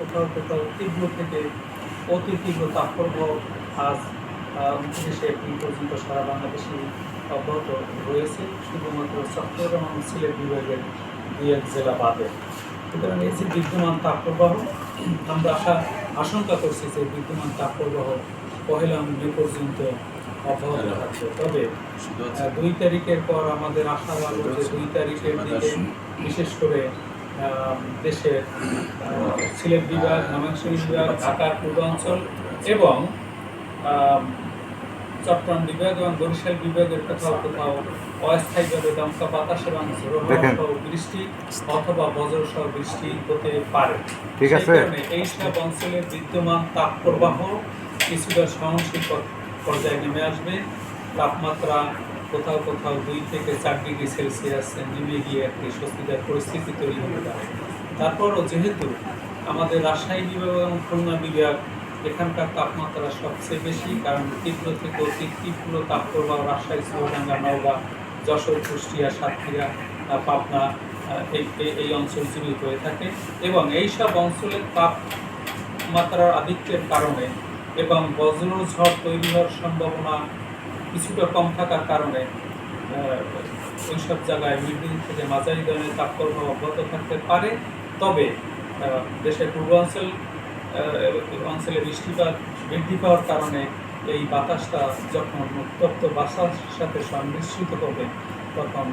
কোথাও কোথাও তীব্র থেকে অতি তীব্র তাৎপর্য আজ উনত্রিশে এপ্রিল পর্যন্ত সারা বাংলাদেশে অব্যাহত রয়েছে। শুধুমাত্র চট্টগ্রাম এবং সিলেট বিভাগের দুই এক জেলা বাদে। সুতরাং এই যে বিদ্যমান তাপপ্রবাহ আমরা আশা আশঙ্কা করছি যে বিদ্যমান তাপপ্রবাহ পহেলা মে পর্যন্ত অব্যাহত থাকবে। তবে দুই তারিখের পর আমাদের আশা আলো যে দুই তারিখের দিকে বিশেষ করে দেশের সিলেট বিভাগ ময়মনসিংহ বিভাগ ঢাকার পূর্বাঞ্চল এবং চট্টগ্রাম বিভাগ এবং বরিশাল বিভাগের কোথাও কোথাও অস্থায়ীভাবে দমকা বাতাস এবং। সহ বৃষ্টি অথবা বজ্রসহ বৃষ্টি হতে পারে ঠিক আছে। এই সব অঞ্চলের বিদ্যমান তাপ প্রবাহ কিছুটা সহনশীল পর্যায়ে নেমে আসবে তাপমাত্রা কোথাও কোথাও দুই থেকে চার ডিগ্রি সেলসিয়াস নেমে গিয়ে একটি স্বস্তিদার পরিস্থিতি তৈরি হতে পারে। তারপরও যেহেতু আমাদের রাজশাহী বিভাগ এবং খুলনা বিভাগ এখানকার তাপমাত্রা সবচেয়ে বেশি, কারণ তীব্র থেকে অতি তীব্র তাপপ্রবাহ রাজশাহী, চুয়াডাঙ্গা, নওগাঁ, যশোর, কুষ্টিয়া, সাতক্ষীরা পাবনা এই অঞ্চল জুড়ে হয়ে থাকে এবং এই সব অঞ্চলের তাপমাত্রার আধিক্যের কারণে এবং বজ্রঝড় তৈরি হওয়ার সম্ভাবনা কিছুটা কম থাকার কারণে ওই সব জায়গায় মিডিল থেকে মাঝারি ধরনের তাপপ্রবাহ অব্যাহত থাকতে পারে। তবে দেশের পূর্বাঞ্চল অঞ্চলে বৃষ্টিপাত বৃদ্ধি পাওয়ার কারণে এই বাতাসটা যখন উত্তপ্ত বাতাসের সাথে সংমিশ্রিত হবে তখন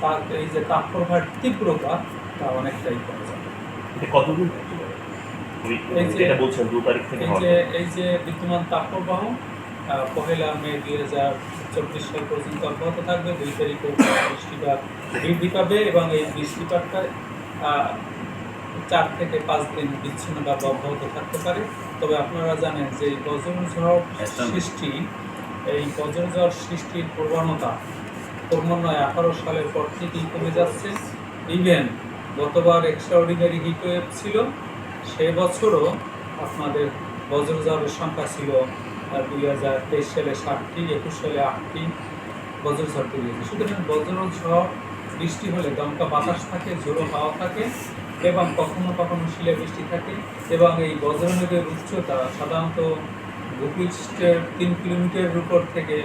তার এই যে তাপপ্রবাহের তীব্রতা তা অনেকটাই কমে যাবে। কতদিন? এই যে- বলছেন দু তারিখ থেকে এই যে বিদ্যমান তাপপ্রবাহ পহেলা মে দুই হাজার চব্বিশ সাল পর্যন্ত অব্যাহত থাকবে। দুই তারিখে বৃষ্টিপাত বৃদ্ধি পাবে এবং এই বৃষ্টিপাতটা চার থেকে পাঁচ দিন বিচ্ছিন্ন বা অব্যাহত থাকতে পারে। তবে আপনারা জানেন যে এই বজ্রঝড় সৃষ্টি এই বজ্রঝড় সৃষ্টির প্রবণতা ক্রমান্বয়ে আঠারো সালের পর থেকেই কমে যাচ্ছে। ইভেন গতবার এক্সট্রাঅর্ডিনারি হিটওয়েভ ছিল সে বছরও আপনাদের বজ্রঝড়ের সংখ্যা ছিল দুই হাজার তেইশ সালে ষাটটি একুশ সালে আটটি বজ্রঝড় তৈরি হয়েছে। সুতরাং বজ্রঝড় বৃষ্টি হলে দমকা বাতাস থাকে, ঝোড়ো হাওয়া থাকে এবং কখনো কখনো শিলা বৃষ্টি থাকে এবং এই বজ্রমেঘের উচ্চতা সাধারণত ভূপৃষ্ঠের তিন কিলোমিটারের উপর থেকে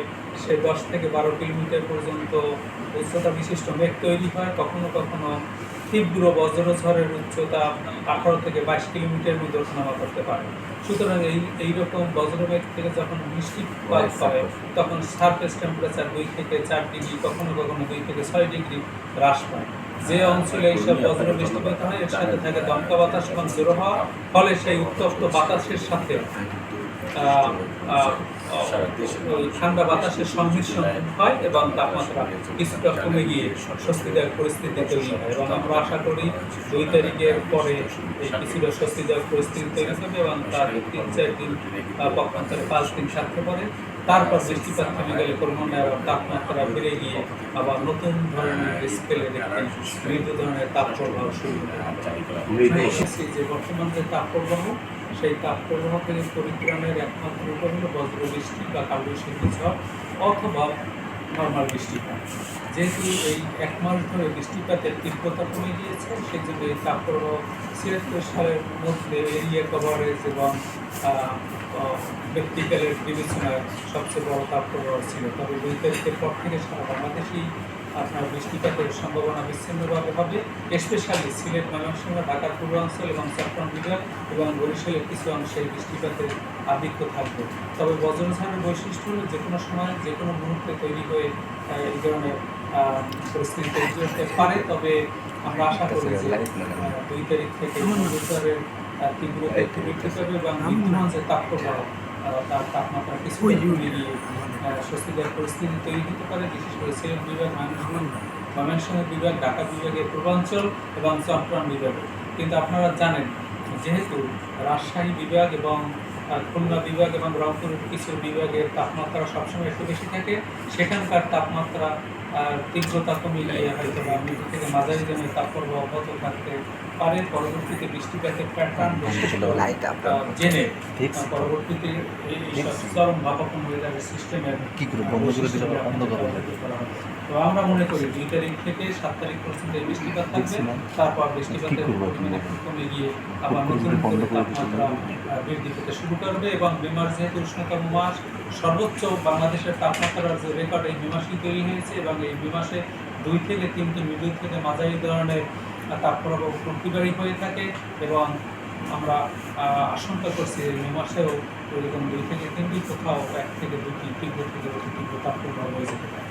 সে দশ থেকে বারো কিলোমিটার পর্যন্ত উচ্চতা বিশিষ্ট মেঘ তৈরি হয়। কখনো কখনো তীব্র বজ্রঝড়ের উচ্চতা আঠারো থেকে বাইশ কিলোমিটার মধ্যে ওঠানামা করতে পারে। সুতরাং এই এইরকম বজ্রমেঘ থেকে যখন বৃষ্টিপাত হয় তখন সারফেস টেম্পারেচার দুই থেকে চার ডিগ্রি কখনো কখনো দুই থেকে ছয় ডিগ্রি হ্রাস পায়। যে অঞ্চলে এইসব বজ্র বৃষ্টিপাত হয় এর সাথে থাকে দমকা বাতাস এবং জোরো হওয়া ফলে সেই উত্তপ্ত বাতাসের সাথে ঠান্ডা বাতাসের সংমিশ্রণ হয় এবং তাপমাত্রা কিছুটা কমে গিয়ে স্বস্তিদায়ক পরিস্থিতি তৈরি হয়। এবং আমরা আশা করি দুই তারিখের পরে কিছুটা স্বস্তিদায়ক পরিস্থিতি তৈরি হবে এবং তার তিন চার দিন পক্ষান্তরে পাঁচ দিন থাকতে পারে তারপর বৃষ্টিপাত থেমে গেলে ক্রমান্বয়ে আবার তাপমাত্রা বেড়ে গিয়ে আবার নতুন ধরনের স্কেলের একটি মৃদু ধরনের তাপ প্রবাহ শুরু এসেছি যে বর্তমান যে তাপপ্রবাহ সেই তাপপ্রবাহ থেকে পরিক্রমের একমাত্র উপায় হলো বজ্র বৃষ্টি বা কালবৈশাখী ঝড় অথবা নর্মাল বৃষ্টিপাত। যেহেতু এই এক মাস ধরে বৃষ্টিপাতের তীব্রতা কমে গিয়েছে সেই জন্য এই তাপপ্রবাহ ছিয়াত্তর সালের মধ্যে এরিয়া কভারেজ এবং ব্যক্তিকালের বিবেচনায় সবচেয়ে বড় তাপপ্রবাহ ছিল। তবে দুই তারিখের পর থেকে সারা বাংলাদেশেই আপনার বৃষ্টিপাতের সম্ভাবনা বিচ্ছিন্নভাবে হবে। স্পেশালি সিলেট ময়মনসিংহ ঢাকার পূর্বাঞ্চল এবং চট্টগ্রাম বিভাগ এবং বরিশালের কিছু অংশে বৃষ্টিপাতের আধিক্য থাকবে। তবে বজ্রঝড়ের বৈশিষ্ট্য হলো যে কোনো সময় যে কোনো মুহূর্তে তৈরি হয়ে এই ধরনের পরিস্থিতি তৈরি হতে পারে। তবে আমরা আশা করি যে দুই তারিখ থেকে বজ্রঝড়ের আহ, তার তাপমাত্রা কিছু পরিস্থিতি তৈরি হতে পারে। বিশেষ করে সিলেট বিভাগ ময়মনসিংহ ময়মনসিংহ বিভাগ ঢাকা বিভাগের পূর্বাঞ্চল এবং চট্টগ্রাম বিভাগে কিন্তু আপনারা জানেন যেহেতু রাজশাহী বিভাগ এবং খুলনা বিভাগ এবং রংপুরের কিছু বিভাগের তাপমাত্রা সবসময় একটু বেশি থাকে সেখানকার তাপমাত্রা তীব্রতা কমে গিয়ে হয়তো বা মৃদু থেকে মাঝারি জনের তাৎপর্য অব্যাহত থাকতে পারে পরবর্তীতে বৃষ্টিপাতের প্যাটার্ন জেনে পরবর্তীতে এই। চরম ভাবাপন্ন যাবে সিস্টেমের কি করে বন্ধ করে দিলে বন্ধ করা যাবে? তো আমরা মনে করি দুই তারিখ থেকে সাত তারিখ পর্যন্ত এই বৃষ্টিপাত থাকবে। তারপর বৃষ্টিপাতের কি পরিমাণ একটু কমে গিয়ে আবার নতুন করে তাপমাত্রা বৃদ্ধি পেতে শুরু করবে এবং মে মাস যেহেতু উষ্ণতম মাস সর্বোচ্চ বাংলাদেশের তাপমাত্রার যে রেকর্ড এই মে মাসেই তৈরি হয়েছে এবং এই মে মাসে দুই থেকে তিনটি মিডিল থেকে মাঝারি ধরনের তাপপ্রবাহ প্রতিবারই হয়ে থাকে এবং আমরা আশঙ্কা করছি এই মে মাসেও ওইরকম দুই থেকে তিনটি কোথাও এক থেকে দুটি তীব্র থেকে তীব্র তাপপ্রবাহ হয়ে যেতে পারে।